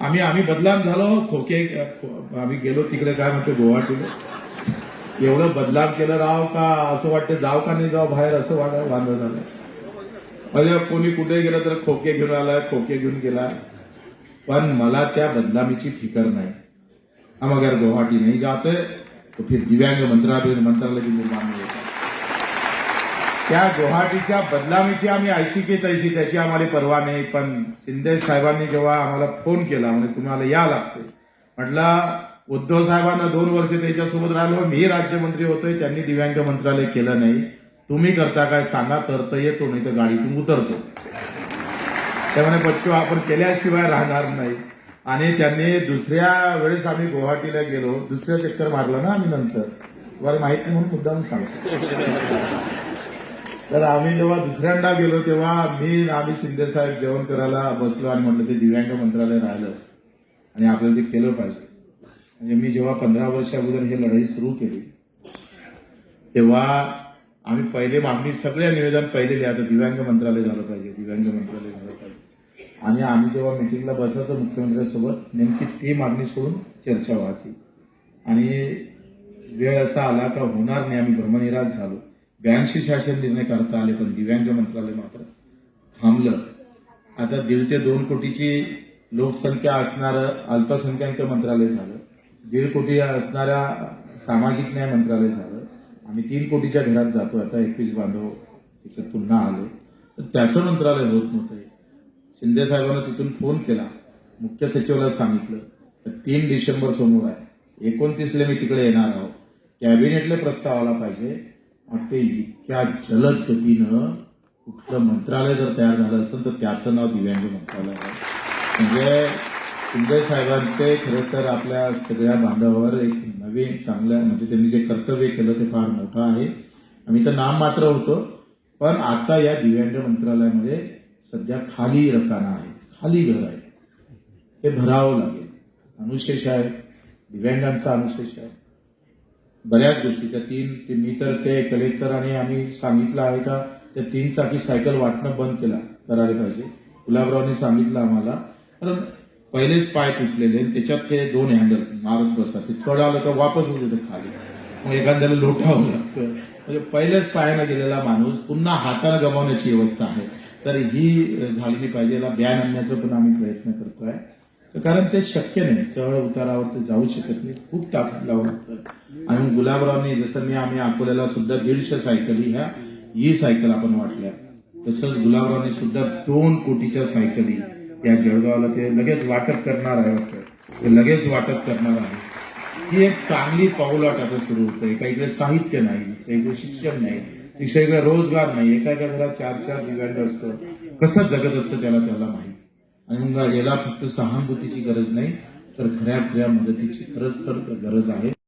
आम्ही आम्ही बदलाम झालो. खोके आम्ही गेलो तिकडे काय म्हणतो गुवाहाटीला. एवढं बदलाम केलं राव का? असं वाटतं जाव का नाही जाव बाहेर? असं वाटत बांधलं झालं. म्हणजे कोणी कुठे गेलं तर खोके घेऊन आलाय खोके घेऊन गेला. पण मला त्या बदनामीची फिकर नाही. हम अगर गुवाहाटी नहीं जाते तो फिर दिव्यांग मंत्रालय मंत्रालय की निर्माण होता त्या गुवाहाटीच्या बदनामीची आम्ही ऐशी की तैशी त्याची आम्हाला परवा नाही पण शिंदे साहेबांनी जेव्हा आम्हाला फोन केला म्हणजे तुम्हाला या लागते. म्हटलं उद्धव साहेबांना दोन वर्ष त्याच्यासोबत राहिलो मी राज्यमंत्री होतोय त्यांनी दिव्यांग मंत्रालय केलं नाही. तुम्ही करता काय सांगा तर तर येतो नाही तर गाडीतून उतरतो. त्यामुळे बच्चू आपण केल्याशिवाय राहणार नाही. आणि त्यांनी दुसऱ्या वेळेस आम्ही गुवाहाटीला गेलो दुसऱ्या चक्कर मारलं ना आम्ही नंतर. तुम्हाला माहिती म्हणून मुद्दाम सांगतो. तर आम्ही जेव्हा दुसऱ्यांदा गेलो तेव्हा मी आम्ही शिंदे साहेब जेवण करायला बसलो आणि म्हटलं ते दिव्यांग मंत्रालय राहिलं आणि आपल्याला ते केलं पाहिजे. म्हणजे मी जेव्हा पंधरा वर्ष अगोदर हे लढाई सुरू केली तेव्हा आम्ही पहिले मागणी सगळ्या निवेदन पहिले लिहायचं दिव्यांग मंत्रालय झालं पाहिजे दिव्यांग मंत्रालय झालं पाहिजे. आणि आम्ही जेव्हा मिटिंगला बसायचो मुख्यमंत्र्यांसोबत नेमकी ती मागणी सोडून चर्चा व्हायची. आणि वेळ असा आला का होणार नाही आम्ही भ्रमनिराश झालो. ब्याऐंशी शासन निर्णय करता आले पण दिव्यांग मंत्रालय मात्र थांबलं. आता दीड ते दोन कोटीची लोकसंख्या असणारं अल्पसंख्याक मंत्रालय झालं. दीड कोटी असणाऱ्या सामाजिक न्याय मंत्रालय झालं. आम्ही तीन कोटीच्या घरात जातो आता एकवीस बांधव त्याच्यात पुन्हा आलो. तर त्याचं मंत्रालय होत नव्हतं. शिंदे साहेबांना तिथून फोन केला. मुख्य सचिवाला सांगितलं तर तीन डिसेंबर समोर आहे. एकोणतीसला मी तिकडे येणार आहोत. कॅबिनेटला प्रस्ताव आला पाहिजे. मग ते इतक्या जलद गतीनं कुठलं मंत्रालय जर तयार झालं असेल तर त्याचं नाव दिव्यांग मंत्रालय आहे. म्हणजे शिंदे साहेबांचे खरं तर आपल्या सगळ्या बांधवावर एक नवीन चांगलं म्हणजे त्यांनी जे कर्तव्य केलं ते फार मोठं आहे. आम्ही तर नाम मात्र होतो पण आता या दिव्यांग मंत्रालयामध्ये सध्या खाली रकाना आहे खाली घर आहे हे भरावं लागेल. अनुशेष आहे. दिव्यांगांचा अनुशेष आहे. बऱ्याच गोष्टी. त्या तीन ते- मी तर ते कलेक्टर आणि आम्ही सांगितलं आहे का त्या तीन चाकी सायकल वाटणं बंद केला करायला पाहिजे. गुलाबरावनी सांगितलं आम्हाला. कारण पहिलेच पाय तुटलेले आणि त्याच्यात ते दोन हँडल मारत बसतात. ते चढ आलं का वापसच येतं खाली. मग एखाद्याला लोटावं लागतं. म्हणजे पहिल्याच पायानं गेलेला माणूस पुन्हा हातानं गमावण्याची व्यवस्था आहे. तर ही झालेली पाहिजे याला बॅन आणण्याचा पण आम्ही प्रयत्न करतोय. आहे कारण ते शक्य नाही. चढ उतारावर ते जाऊ शकत नाही. खूप ताकद लावं लागतं आणि गुलाबरावनी जसं मी आम्ही अकोल्याला सुद्धा दीडशे सायकली ह्या ई सायकल आपण वाटल्या. तसंच गुलाबरावने सुद्धा दोन कोटीच्या सायकली त्या जळगावला ते लगेच वाटप करणार आहे वाटतं. ते लगेच वाटप करणार आहे. ही एक चांगली पाऊलाट आता सुरू होतं. एका इकडे साहित्य नाही दुसऱ्या शिक्षण नाही तिसऱ्या इकडे रोजगार नाही. एका एका घरात चार चार दिव्यांग असतं. कसं जगत असतं त्याला त्याला माहिती. आणि मग याला फक्त सहानुभूतीची गरज नाही तर खऱ्या खऱ्या मदतीची खरंच तर गरज आहे.